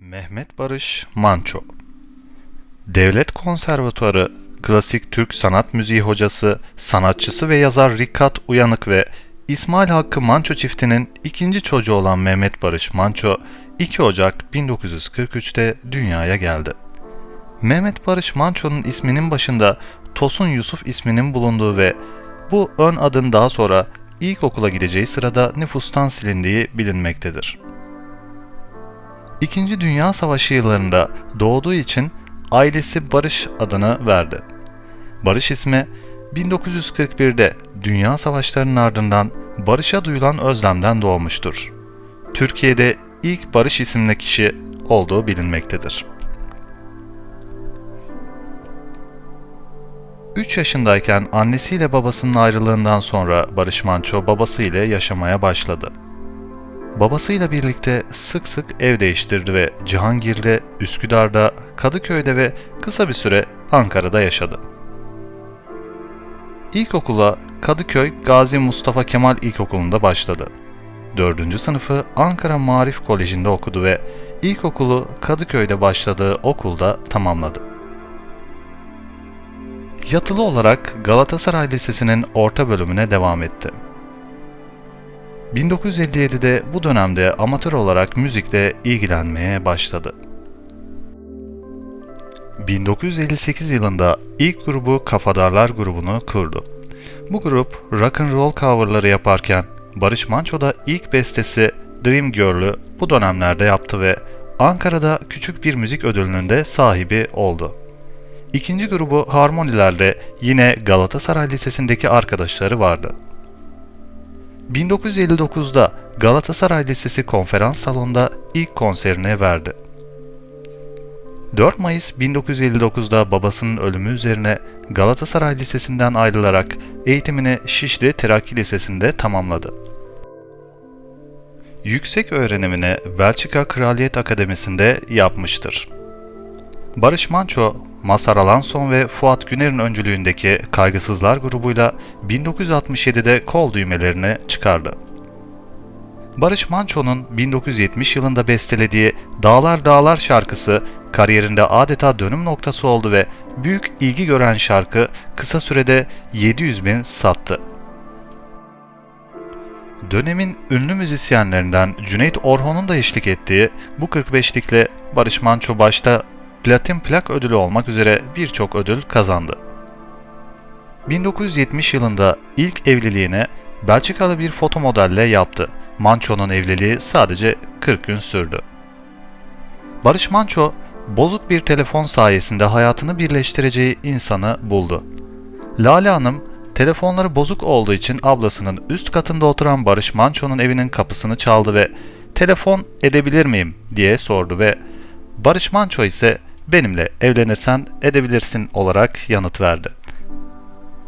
Mehmet Barış Manço Devlet Konservatuarı klasik Türk sanat müziği hocası, sanatçısı ve yazar Rikat Uyanık ve İsmail Hakkı Manço çiftinin ikinci çocuğu olan Mehmet Barış Manço 2 Ocak 1943'te dünyaya geldi. Mehmet Barış Manço'nun isminin başında Tosun Yusuf isminin bulunduğu ve bu ön adın daha sonra ilkokula gideceği sırada nüfustan silindiği bilinmektedir. İkinci Dünya Savaşı yıllarında doğduğu için ailesi Barış adını verdi. Barış ismi 1941'de Dünya Savaşları'nın ardından Barış'a duyulan özlemden doğmuştur. Türkiye'de ilk Barış isimli kişi olduğu bilinmektedir. 3 yaşındayken annesiyle babasının ayrılığından sonra Barış Manço babasıyla yaşamaya başladı. Babasıyla birlikte sık sık ev değiştirdi ve Cihangir'de, Üsküdar'da, Kadıköy'de ve kısa bir süre Ankara'da yaşadı. İlkokula Kadıköy Gazi Mustafa Kemal İlkokulu'nda başladı. 4. sınıfı Ankara Marif Koleji'nde okudu ve ilkokulu Kadıköy'de başladığı okulda tamamladı. Yatılı olarak Galatasaray Lisesi'nin orta bölümüne devam etti. 1957'de bu dönemde amatör olarak müzikle ilgilenmeye başladı. 1958 yılında ilk grubu Kafadarlar grubunu kurdu. Bu grup rock and roll coverları yaparken Barış Manço da ilk bestesi Dream Girl'ü bu dönemlerde yaptı ve Ankara'da küçük bir müzik ödülünün de sahibi oldu. İkinci grubu Harmoniler'de yine Galatasaray Lisesi'ndeki arkadaşları vardı. 1959'da Galatasaray Lisesi konferans salonunda ilk konserini verdi. 4 Mayıs 1959'da babasının ölümü üzerine Galatasaray Lisesi'nden ayrılarak eğitimini Şişli Terakki Lisesi'nde tamamladı. Yüksek öğrenimini Belçika Kraliyet Akademisi'nde yapmıştır. Barış Manço, Mazhar Alanson ve Fuat Güner'in öncülüğündeki Kaygısızlar grubuyla 1967'de kol düğmelerini çıkardı. Barış Manço'nun 1970 yılında bestelediği Dağlar Dağlar şarkısı kariyerinde adeta dönüm noktası oldu ve büyük ilgi gören şarkı kısa sürede 700 bin sattı. Dönemin ünlü müzisyenlerinden Cüneyt Orhon'un da eşlik ettiği bu 45'likle Barış Manço başta platin plak ödülü olmak üzere birçok ödül kazandı. 1970 yılında ilk evliliğine Belçikalı bir foto modelle yaptı. Manço'nun evliliği sadece 40 gün sürdü. Barış Manço, bozuk bir telefon sayesinde hayatını birleştireceği insanı buldu. Lale Hanım, telefonları bozuk olduğu için ablasının üst katında oturan Barış Manço'nun evinin kapısını çaldı ve ''Telefon edebilir miyim?'' diye sordu ve Barış Manço ise benimle evlenirsen edebilirsin olarak yanıt verdi.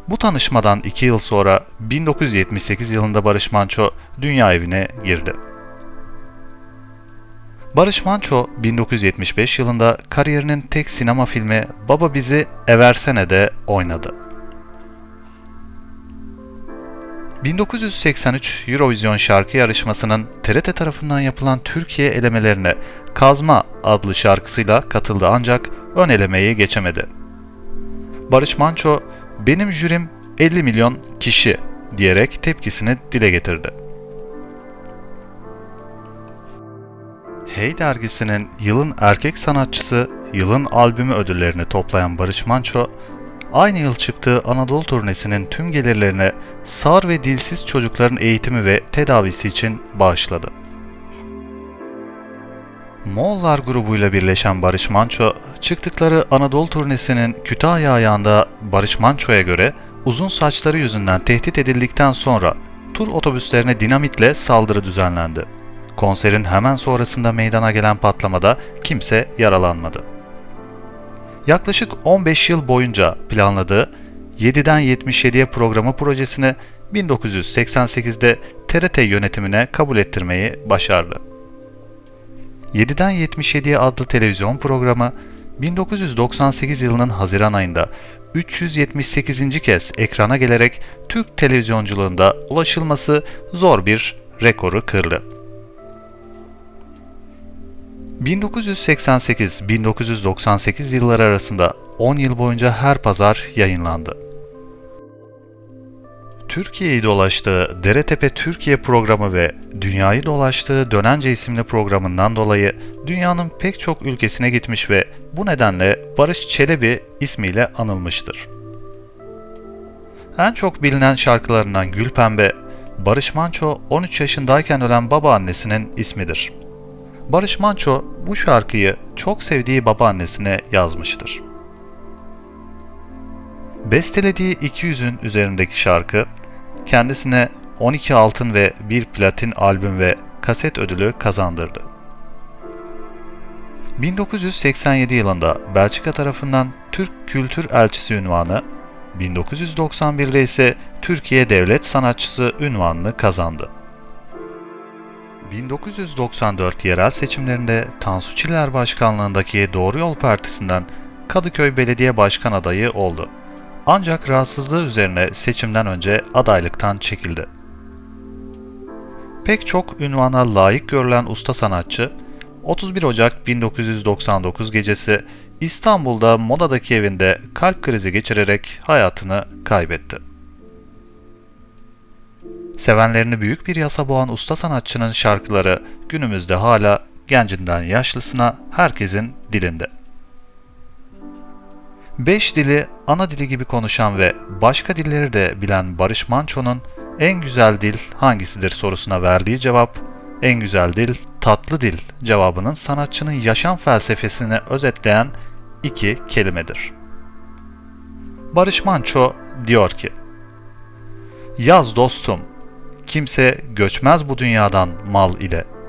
Bu tanışmadan 2 yıl sonra 1978 yılında Barış Manço dünya evine girdi. Barış Manço 1975 yılında kariyerinin tek sinema filmi Baba Bizi Eversene'de oynadı. 1983 Eurovision şarkı yarışmasının TRT tarafından yapılan Türkiye elemelerine Kazma adlı şarkısıyla katıldı ancak ön elemeyi geçemedi. Barış Manço, benim jürim 50 milyon kişi diyerek tepkisini dile getirdi. Hey dergisinin yılın erkek sanatçısı, yılın albümü ödüllerini toplayan Barış Manço, aynı yıl çıktığı Anadolu turnesinin tüm gelirlerini sağır ve dilsiz çocukların eğitimi ve tedavisi için bağışladı. Moğollar grubuyla birleşen Barış Manço, çıktıkları Anadolu turnesinin Kütahya ayağında Barış Manço'ya göre uzun saçları yüzünden tehdit edildikten sonra tur otobüslerine dinamitle saldırı düzenlendi. Konserin hemen sonrasında meydana gelen patlamada kimse yaralanmadı. Yaklaşık 15 yıl boyunca planladığı 7'den 77'ye programı projesini 1988'de TRT yönetimine kabul ettirmeyi başardı. 7'den 77'ye adlı televizyon programı 1998 yılının Haziran ayında 378. kez ekrana gelerek Türk televizyonculuğunda ulaşılması zor bir rekoru kırdı. 1988-1998 yılları arasında 10 yıl boyunca her pazar yayınlandı. Türkiye'yi dolaştığı Deretepe Türkiye programı ve dünyayı dolaştığı Dönence isimli programından dolayı dünyanın pek çok ülkesine gitmiş ve bu nedenle Barış Çelebi ismiyle anılmıştır. En çok bilinen şarkılarından Gül Pembe, Barış Manço 13 yaşındayken ölen babaannesinin ismidir. Barış Manço bu şarkıyı çok sevdiği babaannesine yazmıştır. Bestelediği 200'ün üzerindeki şarkı, kendisine 12 altın ve 1 platin albüm ve kaset ödülü kazandırdı. 1987 yılında Belçika tarafından Türk Kültür Elçisi ünvanı, 1991'de ise Türkiye Devlet Sanatçısı ünvanını kazandı. 1994 yerel seçimlerinde Tansu Çiller başkanlığındaki Doğru Yol Partisi'nden Kadıköy Belediye Başkan adayı oldu. Ancak rahatsızlığı üzerine seçimden önce adaylıktan çekildi. Pek çok ünvana layık görülen usta sanatçı, 31 Ocak 1999 gecesi İstanbul'da Moda'daki evinde kalp krizi geçirerek hayatını kaybetti. Sevenlerini büyük bir yasa boğan usta sanatçının şarkıları günümüzde hala gencinden yaşlısına herkesin dilinde. Beş dili ana dili gibi konuşan ve başka dilleri de bilen Barış Manço'nun en güzel dil hangisidir sorusuna verdiği cevap, en güzel dil tatlı dil cevabının sanatçının yaşam felsefesini özetleyen iki kelimedir. Barış Manço diyor ki, Yaz dostum, kimse göçmez bu dünyadan mal ile.''